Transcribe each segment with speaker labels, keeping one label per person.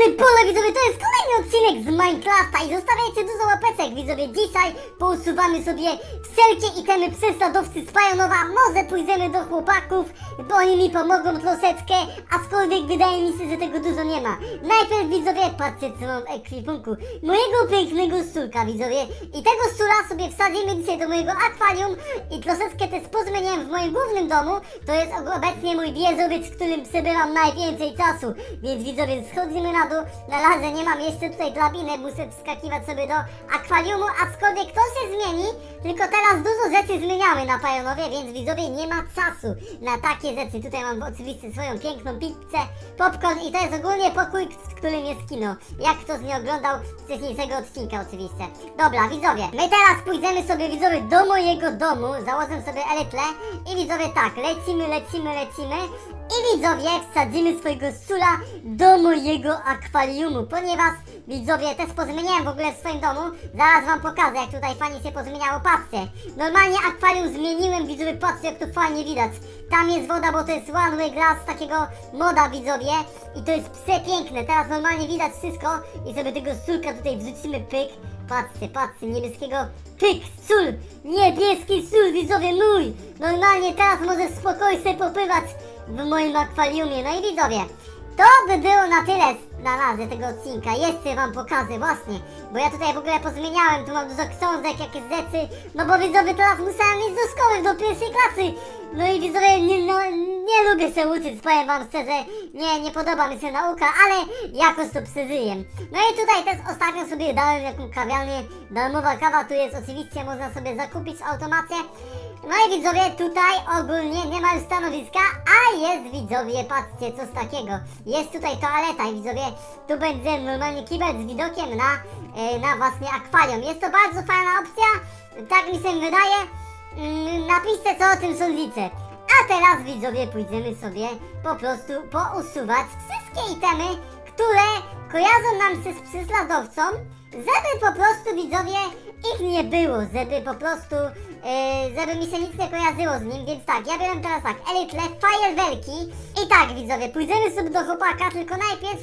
Speaker 1: Zielony pole, widzowie, to jest kolejny odcinek z Minecrafta i zostawiajcie dużo łapeczek, widzowie. Dzisiaj pousuwamy sobie wszelkie itemy prześladowcy z Pajonowa. Może pójdziemy do chłopaków, bo oni mi pomogą troszeczkę, aczkolwiek wydaje mi się, że tego dużo nie ma. Najpierw, widzowie, patrzcie co mam w ekwipunku. Mojego pięknego szczurka, widzowie. I tego szczura sobie wsadzimy dzisiaj do mojego akwarium i troszeczkę też pozmieniałem w moim głównym domu. To jest obecnie mój wieżowiec, w którym przebywam najwięcej czasu. Więc widzowie, schodzimy na dół. Na razie nie mam jeszcze tutaj drabiny, muszę wskakiwać sobie do akwariumu, aczkolwiek to się zmieni. Tylko teraz dużo rzeczy zmieniamy na Pajonowie, więc widzowie nie ma czasu na takie rzeczy. Tutaj mam oczywiście swoją piękną pizzę, popcorn i to jest ogólnie pokój, w którym jest kino. Jak ktoś nie oglądał wcześniejszego odcinka oczywiście. Dobra, widzowie, my teraz pójdziemy sobie widzowie do mojego domu, założę sobie eletle i widzowie tak, lecimy, lecimy, lecimy. I widzowie, wsadzimy swojego sula do mojego akwariumu, ponieważ widzowie też pozmieniałem w ogóle w swoim domu. Zaraz wam pokażę, jak tutaj fajnie się pozmieniało, patrzcie. Normalnie akwarium zmieniłem, widzowie, patrzcie jak to fajnie widać. Tam jest woda, bo to jest one way glass takiego moda, widzowie. I to jest przepiękne, teraz normalnie widać wszystko. I sobie tego sulka tutaj wrzucimy, pyk. Patrzcie, patrzcie, niebieskiego pyk, sól, niebieski sól, widzowie mój. Normalnie teraz możesz spokojnie popływać w moim akwariumie. No i widzowie, to by było na tyle na razie tego odcinka. Jeszcze wam pokażę właśnie, bo ja tutaj w ogóle pozmieniałem, tu mam dużo książek, jakieś rzeczy, no bo widzowie teraz musiałem iść do szkoły, do pierwszej klasy. No i widzowie, nie, no, nie lubię się uczyć, powiem wam szczerze, nie, nie podoba mi się nauka, ale jakoś to przeżyję. No i tutaj też ostatnio sobie dałem jaką kawiarnię, darmowa kawa tu jest oczywiście, można sobie zakupić automacie. No i widzowie, tutaj ogólnie nie ma już stanowiska, a jest widzowie, patrzcie, coś takiego. Jest tutaj toaleta i widzowie, tu będzie normalnie kibel z widokiem na, e, na właśnie akwarium. Jest to bardzo fajna opcja, tak mi się wydaje. Mm, napiszcie co o tym sądzicie. A teraz widzowie pójdziemy sobie po prostu pousuwać wszystkie itemy, które kojarzą nam się z prześladowcą, żeby po prostu widzowie ich nie było, żeby po prostu, e, żeby mi się nic nie kojarzyło z nim, więc tak, ja biorę teraz tak, elitle, fajerwerki i tak widzowie, pójdziemy sobie do chłopaka, tylko najpierw,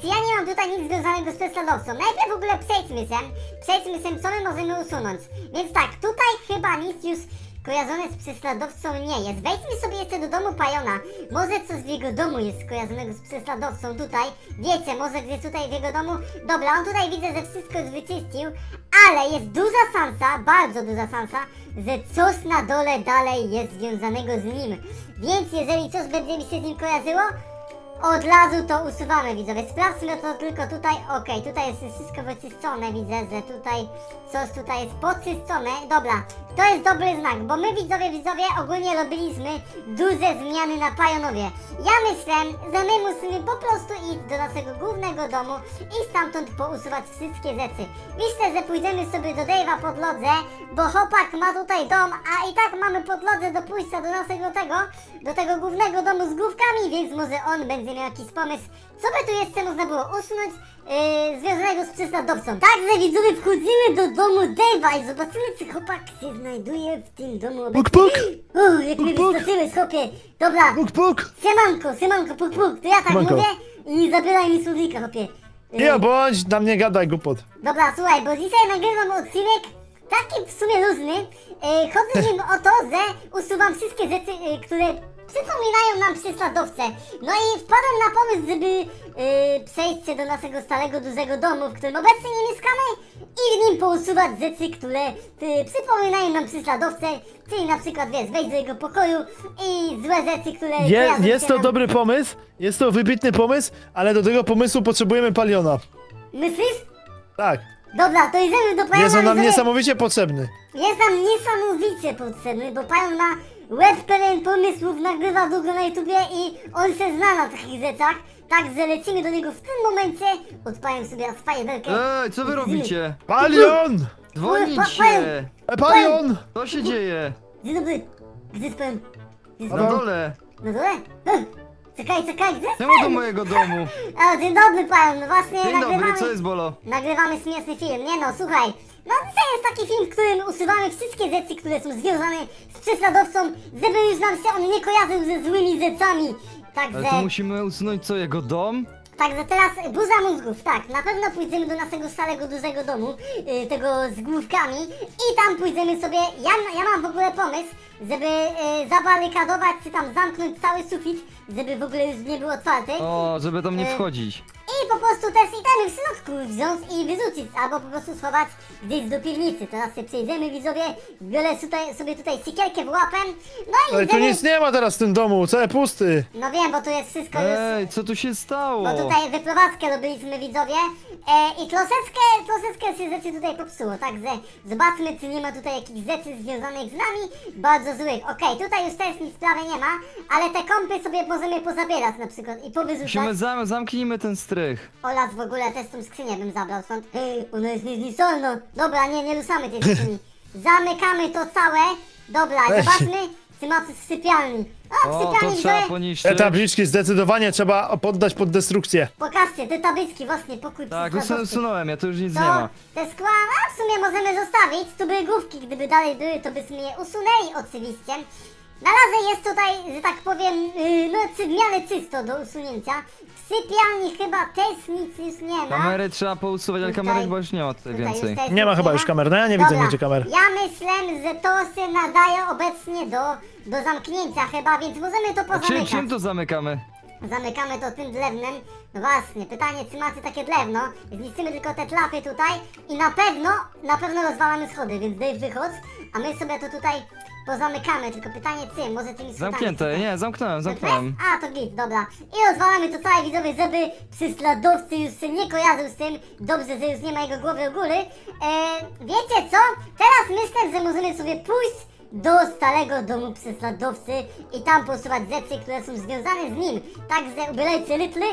Speaker 1: czy ja nie mam tutaj nic związanego z prześladowcą, najpierw w ogóle przejdźmy się, przejdźmy się, co my możemy usunąć, więc tak, tutaj chyba nic już kojarzone z prześladowcą nie jest. Wejdźmy sobie jeszcze do domu Pajona. Może coś w jego domu jest skojarzonego z prześladowcą tutaj. Wiecie, może gdzieś tutaj w jego domu. Dobra, on tutaj widzę, że wszystko już wyczyścił, ale jest duża szansa, bardzo duża szansa, że coś na dole dalej jest związanego z nim. Więc jeżeli coś będzie mi się z nim kojarzyło, od razu to usuwamy, widzowie. Sprawdźmy to tylko tutaj. Okej, tutaj jest wszystko wyczyszczone, widzę, że tutaj coś tutaj jest poczyszczone. Dobra, to jest dobry znak, bo my widzowie, widzowie ogólnie robiliśmy duże zmiany na Pajonowie. Ja myślę, że my musimy po prostu iść do naszego głównego domu i stamtąd pousuwać wszystkie rzeczy. Myślę, że pójdziemy sobie do Dave'a po drodze, bo chłopak ma tutaj dom, a i tak mamy po drodze do pójścia do naszego tego, do tego głównego domu z główkami, więc może on będzie miał jakiś pomysł, co by tu jeszcze można było usunąć yy, związanego z prześladowcą. Także widzowie, wchodzimy do domu Dave'a i zobaczymy, czy chłopak się znajduje w tym domu obecnie.
Speaker 2: Puk, puk!
Speaker 1: O, jak mnie
Speaker 2: Puk, puk.
Speaker 1: wystraszyłeś, chłopie. Dobra,
Speaker 2: Puk, puk!
Speaker 1: siemanko, siemanko, puk, puk, to ja tak
Speaker 2: Siemanko.
Speaker 1: mówię i zabieraj mi słownika, chłopie. Yy,
Speaker 2: Nie bądź, na mnie gadaj głupot.
Speaker 1: Dobra, słuchaj, bo dzisiaj nagrywam odcinek taki w sumie luźny. Yy, chodzi mi o to, że usuwam wszystkie rzeczy, yy, które przypominają nam prześladowcę. No i wpadłem na pomysł, żeby yy, przejść się do naszego starego, dużego domu, w którym obecnie nie mieszkamy i w nim pousuwać rzeczy, które yy, przypominają nam prześladowcę, czyli na przykład, wiesz, wejść do jego pokoju i złe rzeczy, które
Speaker 2: Je,
Speaker 1: kojarzą
Speaker 2: jest
Speaker 1: się
Speaker 2: to
Speaker 1: nam...
Speaker 2: dobry pomysł, jest to wybitny pomysł, ale do tego pomysłu potrzebujemy paliona.
Speaker 1: Myślisz?
Speaker 2: Tak,
Speaker 1: Dobra, to idziemy do pojazdu.
Speaker 2: jest on nam niesamowicie potrzebny.
Speaker 1: Jest nam niesamowicie potrzebny, bo pan ma łeb pełen pomysłów, nagrywa długo na YouTubie i on się zna na takich rzeczach. Także lecimy do niego w tym momencie. Odpałem sobie fajerwerkę.
Speaker 3: Ej, co wy robicie?
Speaker 2: Palion!
Speaker 3: Dzwonicie!
Speaker 2: E, Palion!
Speaker 3: Co się dzieje?
Speaker 1: Dzień dobry. Gdzie jest pan? Gdzie jest
Speaker 3: Na
Speaker 1: pan?
Speaker 3: dole!
Speaker 1: Na dole? Hm. Czekaj, czekaj, gdzie jest
Speaker 3: Czemu do
Speaker 1: pan?
Speaker 3: mojego domu?
Speaker 1: O, dzień dobry pan, no właśnie
Speaker 3: Dzień
Speaker 1: nagrywamy...
Speaker 3: dobry, co jest bolo?
Speaker 1: Nagrywamy śmieszny film. Nie no, słuchaj. No dzisiaj jest taki film, w którym usuwamy wszystkie rzeczy, które są związane z prześladowcą, żeby już nam się on nie kojarzył ze złymi rzeczami. Także...
Speaker 3: Ale to musimy usunąć co, jego dom?
Speaker 1: Także teraz burza mózgów, tak, na pewno pójdziemy do naszego starego, dużego domu, y, tego z główkami i tam pójdziemy sobie, ja, ja mam w ogóle pomysł, żeby y, zabarykadować, czy tam zamknąć cały sufit, żeby w ogóle już nie był otwarty.
Speaker 3: O, żeby tam nie
Speaker 1: E,
Speaker 3: wchodzić.
Speaker 1: I po prostu te itemy w środku wziąć i wyrzucić, albo po prostu schować gdzieś do piwnicy. Teraz sobie przejdziemy widzowie, biorę tutaj, sobie tutaj sikierkę w łapę, no i
Speaker 2: Ale tu
Speaker 1: idziemy...
Speaker 2: nic nie ma teraz w tym domu, cały pusty.
Speaker 1: No wiem, bo tu jest wszystko już...
Speaker 3: Ej, co tu się stało?
Speaker 1: Bo tutaj wyprowadzkę robiliśmy widzowie e, i troszeczkę, troszeczkę się rzeczy tutaj popsuło, także zobaczmy czy nie ma tutaj jakichś rzeczy związanych z nami, bardzo złych. Okej, tutaj już też nic prawie nie ma, ale te kąpy sobie możemy pozabierać na przykład i powyrzucać.
Speaker 3: Musimy zam zamknijmy ten strych.
Speaker 1: Oraz w ogóle też tą skrzynię bym zabrał stąd. Ona jest niezniszczalna. Dobra, nie, nie ruszamy tej skrzyni. Zamykamy to całe. Dobra, zobaczmy, czy ma coś w sypialni.
Speaker 3: O, to
Speaker 1: sypialni
Speaker 3: trzeba poniszczyć.
Speaker 2: Te tabliczki zdecydowanie trzeba poddać pod destrukcję.
Speaker 1: pokażcie, te tabliczki, właśnie, pokój
Speaker 3: Tak,
Speaker 1: przy
Speaker 3: usun
Speaker 1: składowcy.
Speaker 3: usunąłem, ja tu już nic
Speaker 1: To
Speaker 3: nie ma.
Speaker 1: te skła, a w sumie możemy zostawić. Tu były główki, gdyby dalej były, to byśmy je usunęli oczywiście. Na razie jest tutaj, że tak powiem, yy, no w miarę czysto do usunięcia. W sypialni chyba też nic już nie ma.
Speaker 3: Kamery trzeba pousuwać, ale
Speaker 1: Tutaj-
Speaker 3: kamery chyba już nie ma tutaj
Speaker 1: Tutaj już
Speaker 3: więcej.
Speaker 1: też
Speaker 2: Nie ma
Speaker 1: nic
Speaker 2: chyba już kamer, no ja nie widzę
Speaker 1: Dobra,
Speaker 2: nigdzie kamer.
Speaker 1: Ja myślę, że to się nadaje obecnie do, do zamknięcia chyba, więc możemy to
Speaker 3: A czym,
Speaker 1: pozamykać.
Speaker 3: czym to zamykamy?
Speaker 1: Zamykamy to tym drewnem. No właśnie, pytanie, czy macie takie drewno? Zniszczymy tylko te klapy tutaj i na pewno, na pewno rozwalamy schody, więc Dave wychodź, a my sobie to tutaj pozamykamy, tylko pytanie, czy, może tymi schodami
Speaker 3: Zamknięte, nie, zamknąłem, zamknąłem.
Speaker 1: A, to git, dobra. I rozwalamy to całe widzowie, żeby prześladowcy już się nie kojarzył z tym. Dobrze, że już nie ma jego głowy u góry. E, wiecie co? Teraz myślę, że możemy sobie pójść do starego domu prześladowcy i tam posuwać rzeczy, które są związane z nim. Także ubierajcie rytły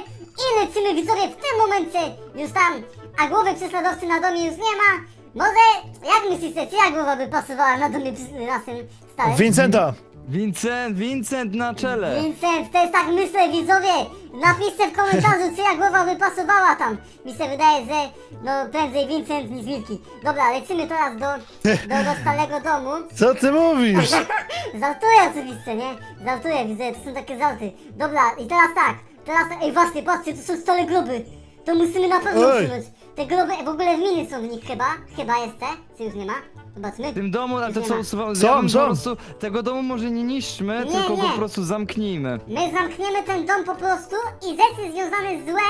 Speaker 1: i lecimy widzowie w tym momencie już tam, a głowy prześladowcy na domie już nie ma. Może, jak myślicie, czyja głowa by pasowała na domie przy- naszym starym?
Speaker 2: Vincenta!
Speaker 3: Vincent, Vincent na czele!
Speaker 1: Vincent, też tak myślę, widzowie! Napiszcie w komentarzu, czyja głowa by pasowała tam. Mi się wydaje, że no prędzej Vincent niż Wilki. Dobra, lecimy teraz do, do, do starego domu.
Speaker 2: Co ty mówisz?
Speaker 1: Żartuję oczywiście, nie? Żartuję, widzę, to są takie żarty. Dobra, i teraz tak, teraz tak, ej właśnie, patrzcie, to są stare groby. To musimy na pewno
Speaker 2: Oj.
Speaker 1: usunąć. Te groby, w ogóle w miny są w nich chyba, chyba jest te, czy już nie ma? Zobaczmy.
Speaker 3: W tym domu, ale to co usuwamy,
Speaker 2: Są,
Speaker 3: ja bym po prostu tego domu może nie niszczmy,
Speaker 1: Nie,
Speaker 3: tylko
Speaker 1: nie.
Speaker 3: go po prostu zamknijmy.
Speaker 1: My zamkniemy ten dom po prostu i rzeczy związane z złe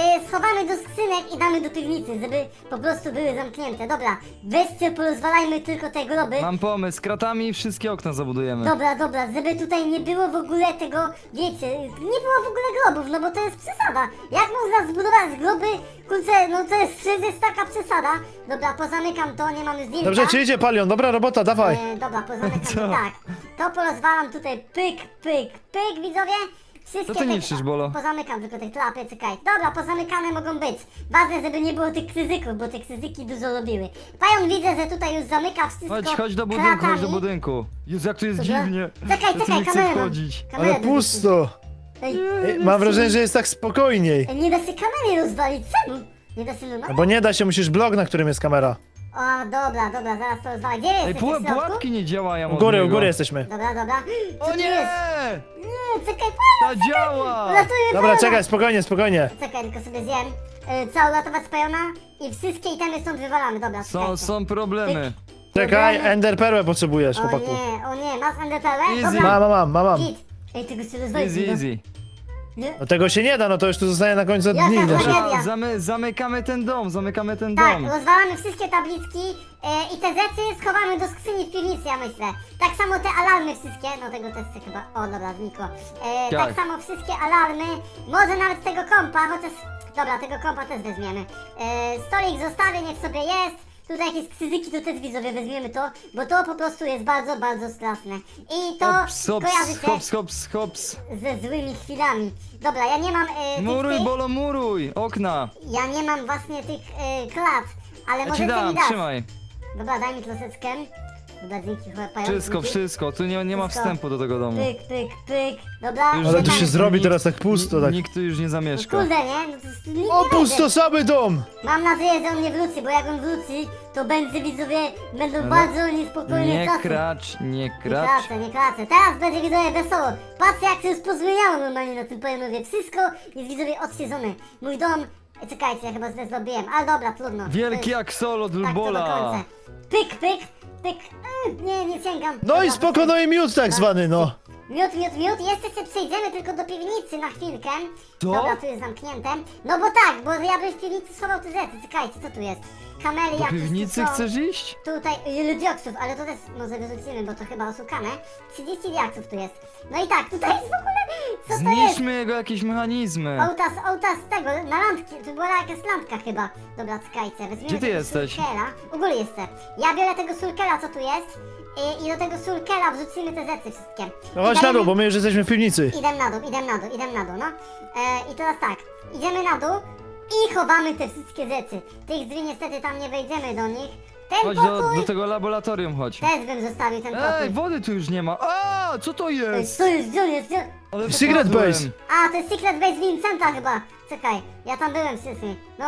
Speaker 1: e, schowamy do skrzynek i damy do piwnicy, żeby po prostu były zamknięte. Dobra, weźcie, porozwalajmy tylko te groby.
Speaker 3: Mam pomysł, kratami wszystkie okna zabudujemy.
Speaker 1: Dobra, dobra, żeby tutaj nie było w ogóle tego, wiecie, nie było w ogóle grobów, no bo to jest przesada. Jak można zbudować groby, kurczę, no to jest, to jest taka przesada. Dobra, pozamykam to, nie mamy zdjęcia.
Speaker 2: Dobrze ci idzie, Palion, dobra robota, dawaj.
Speaker 1: E, dobra, pozamykam
Speaker 3: Co?
Speaker 1: tak. To porozwalam tutaj pyk, pyk, pyk, widzowie. Wszystkie
Speaker 3: Co ty
Speaker 1: te-
Speaker 3: niszczysz, Bolo?
Speaker 1: Pozamykam tylko te klapy, czekaj. Dobra, pozamykane mogą być. Ważne, żeby nie było tych krzyzyków, bo te krzyzyki dużo robiły. Pajon widzę, że tutaj już zamyka wszystko
Speaker 3: Chodź, chodź do budynku, chodź do
Speaker 1: kratami.
Speaker 3: budynku. Jezu, jak tu jest
Speaker 1: Dobra.
Speaker 3: dziwnie.
Speaker 1: Czekaj,
Speaker 3: Ja tu
Speaker 1: czekaj,
Speaker 3: nie chcę
Speaker 1: kamerę mam.
Speaker 3: wchodzić.
Speaker 1: Kamerę
Speaker 2: Ale
Speaker 1: do-
Speaker 2: pusto.
Speaker 1: Ej,
Speaker 2: Mam wrażenie, że jest tak spokojniej.
Speaker 1: ej, nie da się kamery rozwalić, czemu? Nie da się
Speaker 2: No bo nie da się, musisz blok, na którym jest kamera.
Speaker 1: O, dobra, dobra, zaraz to rozwalę. Gdzie jest
Speaker 3: Ej, puła-
Speaker 1: środku?
Speaker 3: pułapki nie działają
Speaker 2: U
Speaker 3: od
Speaker 2: góry, u
Speaker 3: niego.
Speaker 2: góry jesteśmy.
Speaker 1: Dobra, dobra. Co
Speaker 3: O
Speaker 1: tu
Speaker 3: nie!
Speaker 1: jest? Nie, czekaj,
Speaker 3: To działa!
Speaker 1: Uratujmy
Speaker 2: Dobra, czekaj, spokojnie, spokojnie.
Speaker 1: Czekaj, tylko sobie zjem. Y, całą ratować pajona i wszystkie itemy stąd wywalamy, dobra.
Speaker 3: Są,
Speaker 1: czekajcie.
Speaker 3: są problemy.
Speaker 2: Czekaj, ender perłę potrzebujesz,
Speaker 1: O
Speaker 2: chłopaku.
Speaker 1: nie, o nie, masz enderpełę?
Speaker 3: Easy.
Speaker 1: Dobra,
Speaker 2: Mam, mam, mam, mam,
Speaker 1: git. Ej, tego się rozwalić.
Speaker 3: Easy, easy.
Speaker 1: Nie?
Speaker 2: No tego się nie da, no to już tu zostanie na końcu
Speaker 1: Jaka
Speaker 2: dni.
Speaker 3: Dobra, zamy, zamykamy ten dom, zamykamy ten
Speaker 1: Tak,
Speaker 3: dom.
Speaker 1: rozwalamy wszystkie tabliczki e, i te rzeczy schowamy do skrzyni w piwnicy, ja myślę. Tak samo te alarmy wszystkie, no tego też chcę chyba, o dobra, znikło. E, tak
Speaker 3: Tak.
Speaker 1: samo wszystkie alarmy, może nawet tego kompa, chociaż, dobra, tego kompa też weźmiemy. E, stolik zostawię, niech sobie jest. Tutaj jakieś krzyzyki, to też widzowie weźmiemy to, bo to po prostu jest bardzo, bardzo straszne. I to
Speaker 3: Hops, hops,
Speaker 1: kojarzy się
Speaker 3: hops, hops, hops.
Speaker 1: ze złymi chwilami. Dobra, ja nie mam e, tych,
Speaker 3: Muruj,
Speaker 1: tych,
Speaker 3: bolo, muruj! Okna!
Speaker 1: ja nie mam właśnie tych e, klat, ale
Speaker 3: Ja ci
Speaker 1: możecie mi
Speaker 3: dam,
Speaker 1: dać.
Speaker 3: trzymaj.
Speaker 1: Dobra, daj mi troszeczkę. Chyba.
Speaker 3: Wszystko, wszystko, tu nie, nie ma
Speaker 1: Wszystko.
Speaker 3: wstępu do tego domu.
Speaker 1: Pyk, pyk, pyk. Dobra,
Speaker 3: Już
Speaker 2: Ale to się zrobi teraz tak pusto, tak.
Speaker 3: Nikt tu już nie
Speaker 1: No
Speaker 3: zamieszka.
Speaker 1: kurde, nie? No to
Speaker 2: O,
Speaker 1: nie
Speaker 2: pustosały dom!
Speaker 1: Mam nadzieję, że on nie wróci, bo jak on wróci, to będzie widzowie, będą
Speaker 3: Ale
Speaker 1: bardzo niespokojne
Speaker 3: Nie
Speaker 1: czasy.
Speaker 3: kracz, nie
Speaker 1: Nie
Speaker 3: kracz.
Speaker 1: kracę, nie kracę. Teraz będzie widzowie wesoło. Patrzcie jak się już pozmieniało normalnie na tym pojemnowie. Wszystko jest widzowie odświeżone. Mój dom... E, Czekajcie, ja chyba źle zrobiłem. Ale dobra, trudno.
Speaker 3: Wielki
Speaker 1: To
Speaker 3: jak solo
Speaker 1: jest- Tak, to do
Speaker 3: Dulbola.
Speaker 1: końca. Pyk, pyk, pyk. Mm, Nie, nie sięgam.
Speaker 2: No i
Speaker 1: Dobra,
Speaker 2: spoko, no i miód tak zwany, no.
Speaker 1: Miód, miód, miód. Jeszcze się przejdziemy tylko do piwnicy na chwilkę.
Speaker 3: Co?
Speaker 1: Dobra, tu jest zamknięte. No bo tak, bo ja bym w piwnicy schował te rzeczy. Czekajcie, co tu jest? Kamery
Speaker 3: Do
Speaker 1: jakieś tu
Speaker 3: piwnicy
Speaker 1: są.
Speaker 3: chcesz iść?
Speaker 1: Tutaj ile diaksów, ale to też może wyrzucimy, bo to chyba oszukane. 30 diaksów tu jest. No i tak, tutaj jest w ogóle. Co to jest?
Speaker 3: Jego jakieś mechanizmy.
Speaker 1: Ołtarz z tego, na lampki, to była jakaś lampka chyba. Dobra, czekajcie, weźmiemy
Speaker 3: Gdzie ty
Speaker 1: tego
Speaker 3: jesteś?
Speaker 1: Sulkera. U góry jestem. Ja biorę tego sulkera, co tu jest. I, I do tego sulkera wrzucimy te rzeczy wszystkie.
Speaker 2: No chodź na dół, bo my już jesteśmy w piwnicy.
Speaker 1: Idę na dół, idę na dół, idę na dół, no. E, I teraz tak, idziemy na dół i chowamy te wszystkie rzeczy. Tych drzwi niestety tam nie wejdziemy do nich. Ten
Speaker 3: Chodź do,
Speaker 1: pokój
Speaker 3: do tego laboratorium, chodź.
Speaker 1: też bym zostawił ten pokój.
Speaker 3: Ej, wody tu już nie ma. A, co to jest?
Speaker 1: co jest, on jest.
Speaker 3: Ale
Speaker 2: Secret base.
Speaker 1: A, to jest Secret Base Vincenta chyba. Czekaj, ja tam byłem wcześniej. No,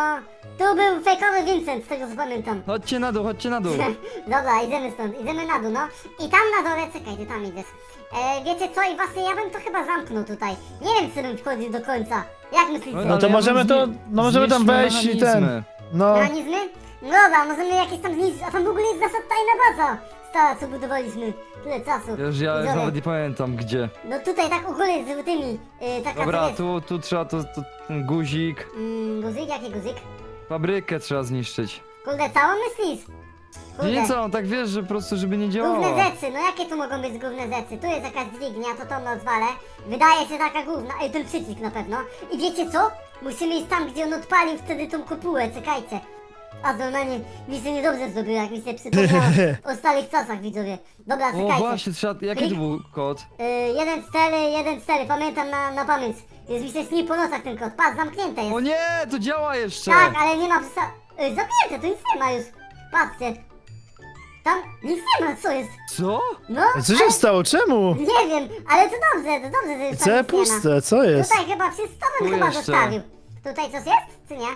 Speaker 1: tu był fejkowy Vincent, z tego co pamiętam.
Speaker 3: Chodźcie na dół, chodźcie na dół.
Speaker 1: Dobra, idziemy stąd, idziemy na dół, no. I tam na dole, czekaj, ty tam idziesz. E, wiecie co, i właśnie ja bym to chyba zamknął tutaj. Nie wiem, czy bym wchodził do końca. Jak myślicie?
Speaker 2: No to
Speaker 3: ale ja
Speaker 2: możemy
Speaker 3: bym
Speaker 2: to- no możemy tam
Speaker 3: zniszczmy
Speaker 2: wejść i ten-
Speaker 3: mechanizmy.
Speaker 2: No.
Speaker 1: Mechanizmy? No dobra, możemy jakieś tam zniszczyć, a tam w ogóle jest nasza tajna baza. Stara, co budowaliśmy. Tyle czasu.
Speaker 3: Już ja już
Speaker 1: Widzowie,
Speaker 3: nawet nie pamiętam gdzie.
Speaker 1: No tutaj tak u góry z tymi, y, taka
Speaker 3: Dobra,
Speaker 1: co jest.
Speaker 3: tu, tu trzeba to, to, ten guzik.
Speaker 1: Mm, guzik, jaki guzik?
Speaker 3: Fabrykę trzeba zniszczyć.
Speaker 1: Kurde, całą myślisz?
Speaker 3: Nie, co, tak wiesz, że po prostu, żeby nie
Speaker 1: Główne
Speaker 3: działała.
Speaker 1: rzeczy, no jakie tu mogą być główne rzeczy? Tu jest jakaś dźwignia, to tą rozwalę. Wydaje się taka główna, ej, ten przycisk na pewno. I wiecie co? Musimy iść tam, gdzie on odpalił wtedy tą kopułę, czekajcie. A normalnie mi się niedobrze zrobiło, jak mi się przypomniało o starych czasach, widzowie. Dobra,
Speaker 3: O
Speaker 1: czekajcie.
Speaker 3: właśnie, trzeba, jaki to był kod?
Speaker 1: Y, jeden cztery, jeden cztery, pamiętam na, na pamięć. Jest mi się śni po nocach ten. Patrz, zamknięte jest.
Speaker 3: O nie, to działa jeszcze!
Speaker 1: Tak, ale nie ma psa... Y, zamknięte, to nic nie ma już. Patrzcie. Tam nic nie ma, co jest?
Speaker 3: Co?
Speaker 1: No,
Speaker 2: Co się stało? Czemu?
Speaker 1: Nie wiem, ale to dobrze, to dobrze, że już tam
Speaker 2: C
Speaker 1: nic nie ma.
Speaker 2: puste, co jest?
Speaker 1: Tutaj chyba wszystko bym
Speaker 3: Tu
Speaker 1: chyba
Speaker 3: jeszcze.
Speaker 1: zostawił. Tutaj coś jest, czy nie?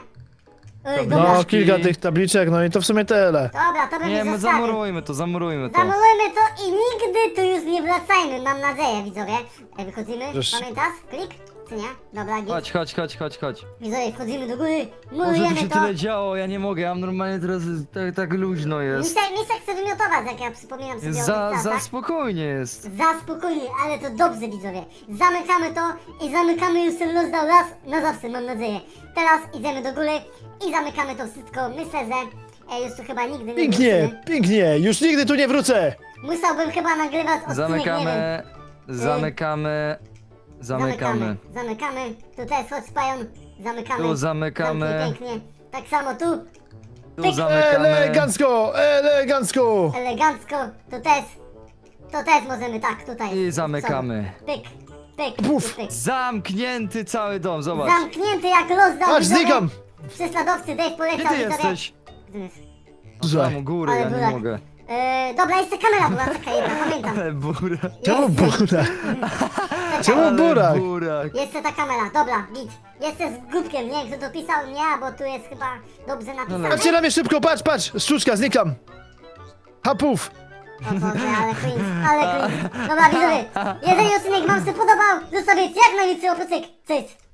Speaker 3: Dobra.
Speaker 1: dobra,
Speaker 2: No, kilka tych tabliczek, no i to w sumie tyle.
Speaker 1: dobra, to bym
Speaker 3: Nie, my
Speaker 1: zostawił.
Speaker 3: zamurujmy to, zamurujmy to.
Speaker 1: Zamurujmy to i nigdy tu już nie wracajmy, mam nadzieję, widzowie. Ej, wychodzimy,
Speaker 2: Żeż-
Speaker 1: pamiętasz? Klik, nie? Dobra, git.
Speaker 3: Chodź, chodź, chodź, chodź, chodź.
Speaker 1: Widzowie, wchodzimy do góry,
Speaker 3: tu
Speaker 1: murujemy
Speaker 3: się
Speaker 1: to.
Speaker 3: tyle działo, ja nie mogę, ja mam normalnie teraz tak, tak luźno jest.
Speaker 1: Misek, Misek chce wymiotować, jak ja przypominam sobie o
Speaker 3: za,
Speaker 1: tych
Speaker 3: za
Speaker 1: czasach.
Speaker 3: spokojnie jest.
Speaker 1: Za spokojnie, ale to dobrze widzowie. Zamykamy to i zamykamy już ten lockdown raz na zawsze, mam nadzieję. Teraz idziemy do góry i zamykamy to wszystko. Myślę, że e, już tu chyba nigdy nie
Speaker 2: Pięknie,
Speaker 1: wrócimy.
Speaker 2: pięknie, już nigdy tu nie wrócę!
Speaker 1: Musiałbym chyba nagrywać odcinek, nie wiem.
Speaker 3: Zamykamy, zamykamy, zamykamy.
Speaker 1: Zamykamy. Tu też chodź Pajon. Zamykamy.
Speaker 3: Tu zamykamy.
Speaker 1: Pięknie, pięknie. Tak samo tu.
Speaker 3: Tu zamykamy.
Speaker 2: Elegancko, elegancko!
Speaker 1: Elegancko. Tu też. To też możemy tak tutaj.
Speaker 3: I zamykamy.
Speaker 1: Pyk, pyk,
Speaker 2: Puf.
Speaker 1: pyk, pyk.
Speaker 3: Zamknięty cały dom, zobacz.
Speaker 1: Zamknięty jak lockdown.
Speaker 2: Patrz,
Speaker 1: widzowie.
Speaker 2: znikam!
Speaker 1: Prześladowcy, Dave
Speaker 3: Gdzie ty
Speaker 1: widzowie.
Speaker 3: jesteś?
Speaker 1: Gdzie jest?
Speaker 2: Słuchaj.
Speaker 3: Tam u góry,
Speaker 1: Ale
Speaker 3: ja nie
Speaker 1: burak.
Speaker 3: mogę.
Speaker 1: E, dobra, jeszcze kamera była, czekaj, jedna, pamiętam.
Speaker 3: Ale burak.
Speaker 2: Czemu
Speaker 1: czekaj.
Speaker 2: Czemu burak?
Speaker 3: burak.
Speaker 1: Jeszcze ta kamera, dobra, git. Jeszcze z głupkiem, nie wiem kto to pisał, nie, bo tu jest chyba dobrze napisane.
Speaker 2: Otwieram je szybko, patrz, patrz! Szczuczka, znikam! Hapów!
Speaker 1: O Boże, ale cringe, ale cringe. Dobra, widzowie, jeżeli odcinek wam się podobał, zostawić jak najwięcej oprócek. Cześć!